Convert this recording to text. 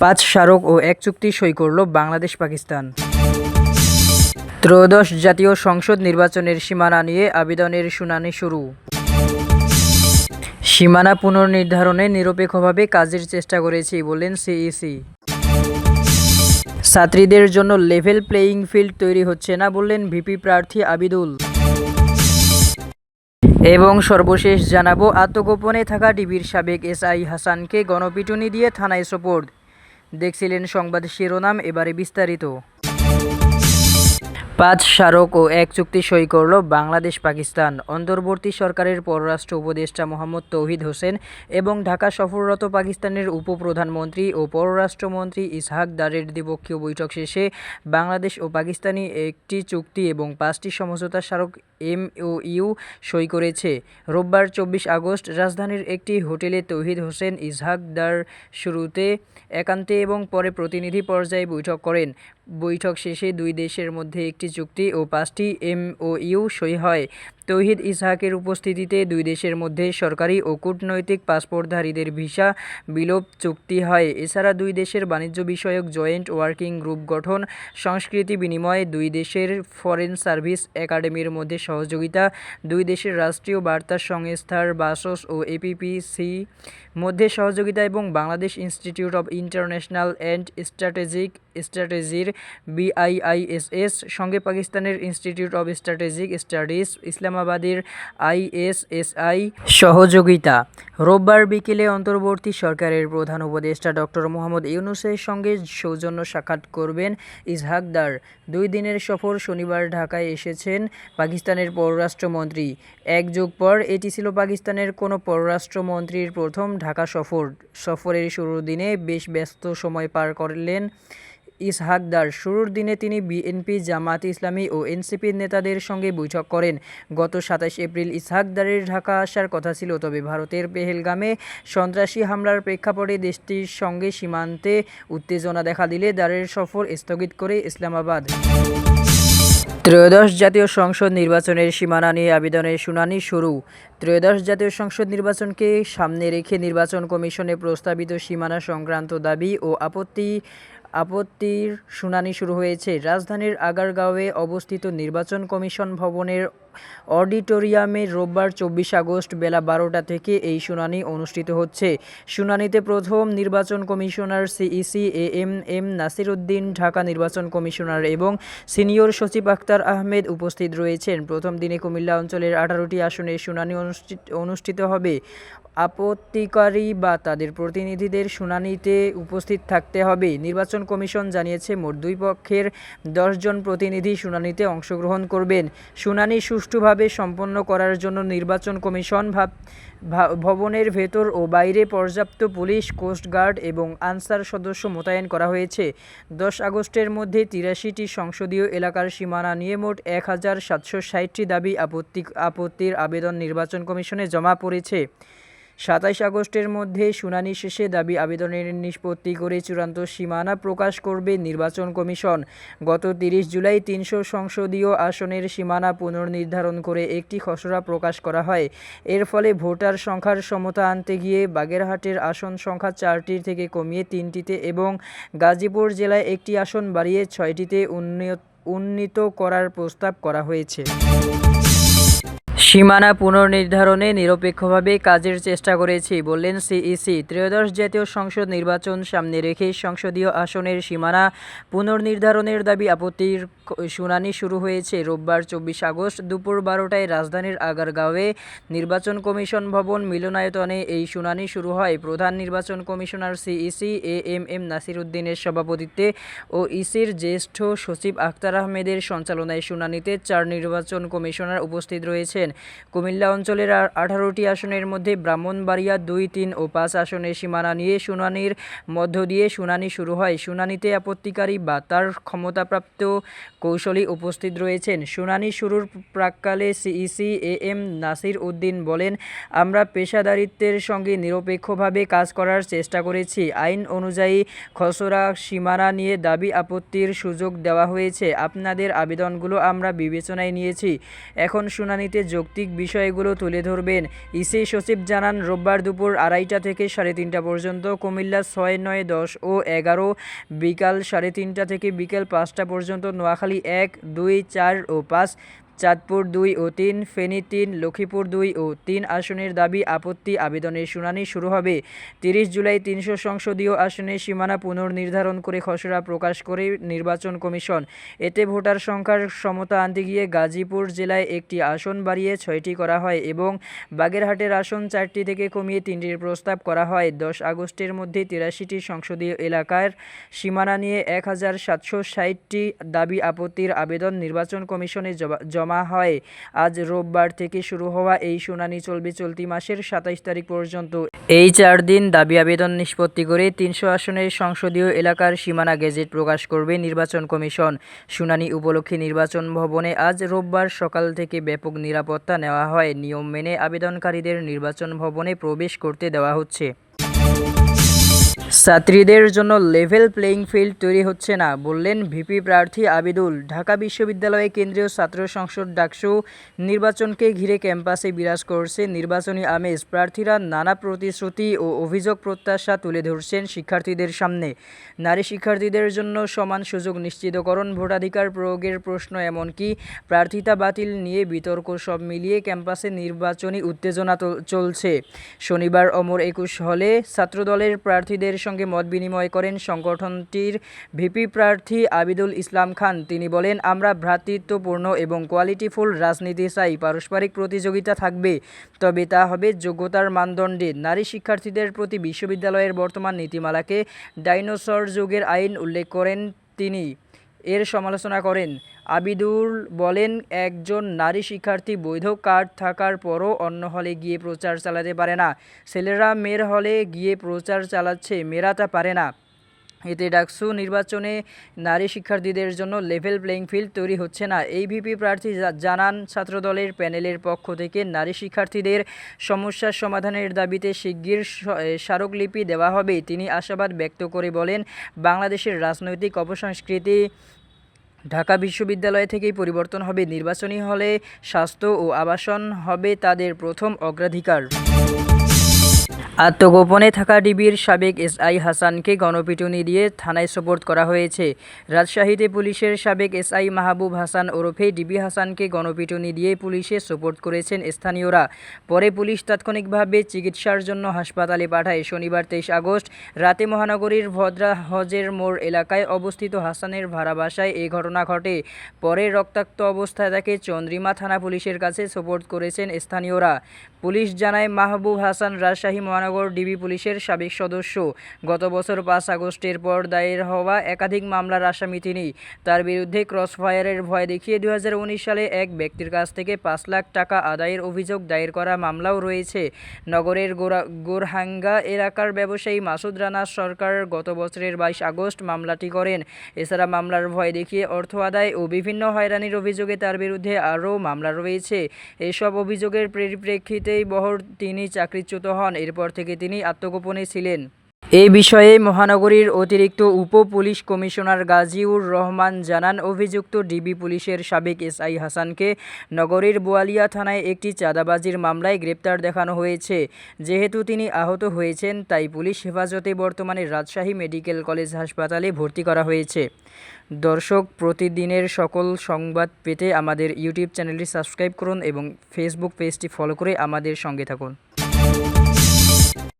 পাঁচ স্মারক ও এক চুক্তি সই করল বাংলাদেশ পাকিস্তান। ত্রয়োদশ জাতীয় সংসদ নির্বাচনের সীমানা নিয়ে আবেদনের শুনানি শুরু। সীমানা পুনর্নির্ধারণে নিরপেক্ষভাবে কাজের চেষ্টা করেছি বললেন সিইসি। ছাত্রীদের জন্য লেভেল প্লেয়িং ফিল্ড তৈরি হচ্ছে না বললেন ভিপি প্রার্থী আবিদুল। এবং সর্বশেষ জানাব, আত্মগোপনে থাকা ডিবির সাবেক এসআই হাসানকে গণপিটুনি দিয়ে থানায় সোপর্দ। দেখছিলেন সংবাদ শিরোনাম এবারে বিস্তারিত। পাঁচ স্মারক ও এক চুক্তি সই করল বাংলাদেশ, পাকিস্তান। অন্তর্বর্তী সরকারের পররাষ্ট্র উপদেষ্টা মোহাম্মদ তৌহিদ হোসেন এবং ঢাকা সফররত পাকিস্তানের উপপ্রধানমন্ত্রী ও পররাষ্ট্রমন্ত্রী ইসহাক দারের দ্বিপক্ষীয় বৈঠক শেষে বাংলাদেশ ও পাকিস্তানি একটি চুক্তি এবং পাঁচটি সমঝোতা স্মারক এমওইউ সই করেছে। রোববার চব্বিশ আগস্ট রাজধানীর একটি হোটেলে তৌহিদ হোসেন, ইসহাক দার শুরুতে একান্তে এবং পরে প্রতিনিধি পর্যায়ে বৈঠক করেন। বৈঠক শেষে দুই দেশের মধ্যে একটি চুক্তি ও পাঁচটি এমওইউ সই হয়। তৌহিদ ইসহাকের উপস্থিতিতে দুই দেশের মধ্যে সরকারি ও কূটনৈতিক পাসপোর্টধারীদের ভিসা বিলোপ চুক্তি হয়। এছাড়া দুই দেশের বাণিজ্য বিষয়ক জয়েন্ট ওয়ার্কিং গ্রুপ গঠন, সংস্কৃতি বিনিময়, দুই দেশের ফরেন সার্ভিস একাডেমির মধ্যে সহযোগিতা, দুই দেশের রাষ্ট্রীয় বার্তা সংস্থার বাসস ও এপিপিসি মধ্যে সহযোগিতা এবং Bangladesh institute of international and strategic স্ট্র্যাটেজির BIISS সঙ্গে পাকিস্তানের ইনস্টিটিউট অব স্ট্র্যাটেজিক স্টাডিজ ইসলামাবাদের আইএসএসআই সহযোগিতা। রোববার বিকেলে অন্তর্বর্তী সরকারের প্রধান উপদেষ্টা ডক্টর মোহাম্মদ ইউনুসের সঙ্গে সৌজন্য সাক্ষাৎ করবেন ইসহাকদার। দুই দিনের সফর শনিবার ঢাকায় এসেছেন পাকিস্তানের পররাষ্ট্রমন্ত্রী। এক যুগ পর এটি ছিল পাকিস্তানের কোনো পররাষ্ট্রমন্ত্রীর প্রথম ঢাকা সফর। সফরের শুরুর দিনে বেশ ব্যস্ত সময় পার করলেন ইসহাকদার শুরুর দিনে তিনি বিএনপি জামাত ইসলামী ও এনসিপির নেতাদের সঙ্গে বৈঠক করেন। গত সাতাশ এপ্রিল ইসহাকদারের ঢাকা আসার কথা ছিল, তবে ভারতের পেহেলগামে সন্ত্রাসী হামলার প্রেক্ষাপটে দেশটির সঙ্গে সীমান্তে উত্তেজনা দেখা দিলে দারের সফর স্থগিত করে ইসলামাবাদ। ত্রয়োদশ জাতীয় সংসদ নির্বাচনের সীমানা নিয়ে আবেদনের শুনানি শুরু। ত্রয়োদশ জাতীয় সংসদ নির্বাচনকে সামনে রেখে নির্বাচন কমিশনে প্রস্তাবিত সীমানা সংক্রান্ত দাবি ও আপত্তি আপত্তির শুনানি শুরু হয়েছে। রাজধানীর আগারগাঁওয়ে অবস্থিত নির্বাচন কমিশন ভবনের অডিটোরিয়ামে রোববার চব্বিশ আগস্ট বেলা বারোটা থেকে এই শুনানি অনুষ্ঠিত হচ্ছে। শুনানিতে প্রথম নির্বাচন commissioner CEC A M M Nasir Uddin Dhaka নির্বাচন কমিশনার এবং সিনিয়র সচিব আক্তার আহমেদ উপস্থিত রয়েছেন। প্রথম দিনে কুমিল্লা অঞ্চলের আঠারোটি আসনে শুনানি অনুষ্ঠিত অনুষ্ঠিত হবে। আপত্তিকারী বা তাদের প্রতিনিধিদের শুনানিতে উপস্থিত থাকতে হবে। নির্বাচন কমিশন জানিয়েছে, মোট দুই পক্ষের দশজন প্রতিনিধি শুনানিতে অংশগ্রহণ করবেন। শুনানি সুষ্ঠুভাবে সম্পন্ন করার জন্য নির্বাচন কমিশন ভবনের ভেতর ও বাইরে পর্যাপ্ত পুলিশ কোস্টগার্ড এবং আনসার সদস্য মোতায়েন করা হয়েছে। দশ আগস্টের মধ্যে তিরাশিটি সংসদীয় এলাকার সীমানা নিয়ে মোট এক হাজার সাতশো ষাটটি দাবি আপত্তি, আপত্তির আবেদন নির্বাচন কমিশনে জমা পড়েছে। সাতাইশ আগস্টের মধ্যে শুনানি শেষে দাবি আবেদনের নিষ্পত্তি করে চূড়ান্ত সীমানা প্রকাশ করবে নির্বাচন কমিশন। গত তিরিশ জুলাই তিনশো সংসদীয় আসনের সীমানা পুনর্নির্ধারণ করে একটি খসড়া প্রকাশ করা হয়। এর ফলে ভোটার সংখ্যার সমতা আনতে গিয়ে বাগেরহাটের আসন সংখ্যা চারটির থেকে কমিয়ে তিনটিতে এবং গাজীপুর জেলায় একটি আসন বাড়িয়ে ছয়টিতে উন্নীত উন্নীত করার প্রস্তাব করা হয়েছে। সীমানা পুনর্নির্ধারণে নিরপেক্ষভাবে কাজের চেষ্টা করেছি, বললেন সিইসি ত্রয়োদশ জাতীয় সংসদ নির্বাচন সামনে রেখে সংসদীয় আসনের সীমানা পুনর্নির্ধারণের দাবি আপত্তির শুনানি শুরু হয়েছে। রোববার চব্বিশ আগস্ট দুপুর বারোটায় রাজধানীর আগারগাঁওয়ে নির্বাচন কমিশন ভবন মিলনায়তনে এই শুনানি শুরু হয়। প্রধান নির্বাচন commissioner CEC A M M Nasir উদ্দিনের সভাপতিত্বে ও ইসির জ্যেষ্ঠ সচিব আখতার আহমেদের সঞ্চালনায় শুনানিতে চার নির্বাচন কমিশনার উপস্থিত রয়েছেন। কুমিল্লা অঞ্চলের আঠারোটি আসনের মধ্যে ব্রাহ্মণবাড়িয়া দুই, তিন ও পাঁচ আসনের সীমানা নিয়ে শুনানির মধ্য দিয়ে শুনানি শুরু হয়। শুনানিতে আপত্তিকারী বা তার ক্ষমতাপ্রাপ্ত কৌশলী উপস্থিত রয়েছেন। শুনানি শুরুর প্রাককালে CEC A M Nasir Uddin বলেন, আমরা পেশাদারিত্বের সঙ্গে নিরপেক্ষভাবে কাজ করার চেষ্টা করেছি। আইন অনুযায়ী খসড়া সীমানা নিয়ে দাবি আপত্তির সুযোগ দেওয়া হয়েছে। আপনাদের আবেদনগুলো আমরা বিবেচনায় নিয়েছি। এখন শুনানিতে যোগ যৌক্তিক বিষয়গুলো তুলে ধরবেন। ইসি সচিব জানান, রোববার দুপুর আড়াইটা থেকে সাড়ে তিনটা পর্যন্ত, কুমিল্লা ছয় নয় দশ ও এগারো, বিকাল সাড়ে তিনটা থেকে বিকেল পাঁচটা পর্যন্ত, নোয়াখালী এক, দুই, চার ও পাঁচ চাঁদপুর দুই ও তিন, ফেনী তিন, লক্ষ্মীপুর দুই ও তিন আসনের দাবি আপত্তি আবেদনের শুনানি শুরু হবে। তিরিশ জুলাই তিনশো সংসদীয় আসনের সীমানা পুনর্নির্ধারণ করে খসড়া প্রকাশ করে নির্বাচন কমিশন। এতে ভোটার সংখ্যার সমতা আনতে গিয়ে গাজীপুর জেলায় একটি আসন বাড়িয়ে ছয়টি করা হয় এবং বাগেরহাটের আসন চারটি থেকে কমিয়ে তিনটির প্রস্তাব করা হয়। দশ আগস্টের মধ্যে তিরাশিটি সংসদীয় এলাকার সীমানা নিয়ে এক হাজার সাতশো ষাটটি দাবি আপত্তির আবেদন নির্বাচন কমিশনে জমা- জমা হয়। আজ রোববার থেকে শুরু হওয়া এই শুনানি চলবে চলতি মাসের সাতাইশ তারিখ পর্যন্ত। এই চার দিন দাবি আবেদন নিষ্পত্তি করে তিনশো আসনের সংসদীয় এলাকার সীমানা গেজেট প্রকাশ করবে নির্বাচন কমিশন। শুনানি উপলক্ষে নির্বাচন ভবনে আজ রোববার সকাল থেকে ব্যাপক নিরাপত্তা নেওয়া হয়। নিয়ম মেনে আবেদনকারীদের নির্বাচন ভবনে প্রবেশ করতে দেওয়া হচ্ছে। ছাত্রীদের জন্য লেভেল প্লেইং ফিল্ড তৈরি হচ্ছে না, বললেন ভিপি প্রার্থী আবিদুল। ঢাকা বিশ্ববিদ্যালয়ে কেন্দ্রীয় ছাত্র সংসদ ডাকসু নির্বাচনকে ঘিরে ক্যাম্পাসে বিরাজ করছে নির্বাচনী আমেজ। প্রার্থীরা নানা প্রতিশ্রুতি ও অভিযোগ প্রত্যাশা তুলে ধরছেন শিক্ষার্থীদের সামনে। নারী শিক্ষার্থীদের জন্য সমান সুযোগ নিশ্চিতকরণ, ভোটাধিকার প্রয়োগের প্রশ্ন এমনকি প্রার্থিতা বাতিল নিয়ে বিতর্ক সব মিলিয়ে ক্যাম্পাসে নির্বাচনী উত্তেজনা চলছে। শনিবার অমর একুশ হলে ছাত্রদলের প্রার্থীদের সঙ্গে মত বিনিময় করেন সংগঠনটির ভিপি প্রার্থী আবিদুল ইসলাম খান। তিনি বলেন, আমরা ভ্রাতৃত্বপূর্ণ এবং কোয়ালিটিফুল রাজনীতি চাই। পারস্পরিক প্রতিযোগিতা থাকবে, তবে তা হবে যোগ্যতার মানদণ্ডে। নারী শিক্ষার্থীদের প্রতি বিশ্ববিদ্যালয়ের বর্তমান নীতিমালাকে ডাইনোসর যুগের আইন উল্লেখ করেন তিনি। এর সমালোচনা করেন আবিদুল বলেন, একজন নারী শিক্ষার্থী বৈধ কার্ড থাকার পরও অন্য হলে গিয়ে প্রচার চালাতে পারে না। ছেলেরা মেয়ের হলে গিয়ে প্রচার চালাচ্ছে মেয়েরা তা পারে না। এতে ডাকসু নির্বাচনে নারী শিক্ষার্থীদের জন্য লেভেল প্লেইং ফিল্ড তৈরি হচ্ছে না। এই ভিপি প্রার্থী জানান, ছাত্রদলের প্যানেলের পক্ষ থেকে নারী শিক্ষার্থীদের সমস্যার সমাধানের দাবিতে শিগগির স্মারকলিপি দেওয়া হবে। তিনি আশাবাদ ব্যক্ত করে বলেন, বাংলাদেশের রাজনৈতিক অপসংস্কৃতি ঢাকা বিশ্ববিদ্যালয় থেকেই পরিবর্তন হবে নির্বাচনী হলে স্বাস্থ্য ও আবাসন হবে তাদের প্রথম অগ্রাধিকার। আত্মগোপনে থাকা ডিবির সাবেক এসআই হাসানকে গণপিটুনি দিয়ে থানায় সোপর্দ করা হয়েছে। রাজশাহীতে পুলিশের সাবেক এসআই মাহবুব হাসান ওরফে ডিবি হাসানকে গণপিটুনি দিয়ে পুলিশে সোপর্দ করেছেন স্থানীয়রা। পরে পুলিশ তাৎক্ষণিকভাবে চিকিৎসার জন্য হাসপাতালে পাঠায়। শনিবার তেইশ আগস্ট রাতে মহানগরীর ভদ্রা হজের মোড় এলাকায় অবস্থিত হাসানের ভাড়া বাসায় এই ঘটনা ঘটে। পরে রক্তাক্ত অবস্থায় তাকে চন্দ্রিমা থানা পুলিশের কাছে সোপর্দ করেছেন স্থানীয়রা। পুলিশ জানায়, মাহবুব হাসান রাজশাহী মহানগর ডিবি পুলিশের সাবেক সদস্য। গত বছর পাঁচ আগস্টের পর দায়ের হওয়া একাধিক মামলার আসামি তিনি। তার বিরুদ্ধে ক্রসফায়ারের ভয় দেখিয়ে দু হাজার উনিশ সালে এক ব্যক্তির কাছ থেকে পাঁচ লাখ টাকা আদায়ের অভিযোগ দায়ের করা মামলাও রয়েছে। নগরের গোরা গোরহাঙ্গা এলাকার ব্যবসায়ী মাসুদ রানা সরকার গত বছরের বাইশ আগস্ট মামলাটি করেন। এছাড়া মামলার ভয় দেখিয়ে অর্থ আদায় ও বিভিন্ন হয়রানির অভিযোগে তার বিরুদ্ধে আরও মামলা রয়েছে। এসব অভিযোগের পরিপ্রেক্ষিতেই বহর তিনি চাকরিচ্যুত হন। এরপর থেকে তিনি আত্মগোপনে ছিলেন। এ বিষয়ে মহানগরীর অতিরিক্ত উপ পুলিশ কমিশনার গাজীউর রহমান জানান, অভিযুক্ত ডিবি পুলিশের সাবেক এসআই হাসানকে নগরীর বোয়ালিয়া থানায় একটি চাঁদাবাজির মামলায় গ্রেপ্তার দেখানো হয়েছে। যেহেতু তিনি আহত হয়েছেন, তাই পুলিশ হেফাজতে বর্তমানে রাজশাহী মেডিকেল কলেজ হাসপাতালে ভর্তি করা হয়েছে। দর্শক, প্রতিদিনের সকল সংবাদ পেতে আমাদের ইউটিউব চ্যানেলটি সাবস্ক্রাইব করুন এবং ফেসবুক পেজটি ফলো করে আমাদের সঙ্গে থাকুন।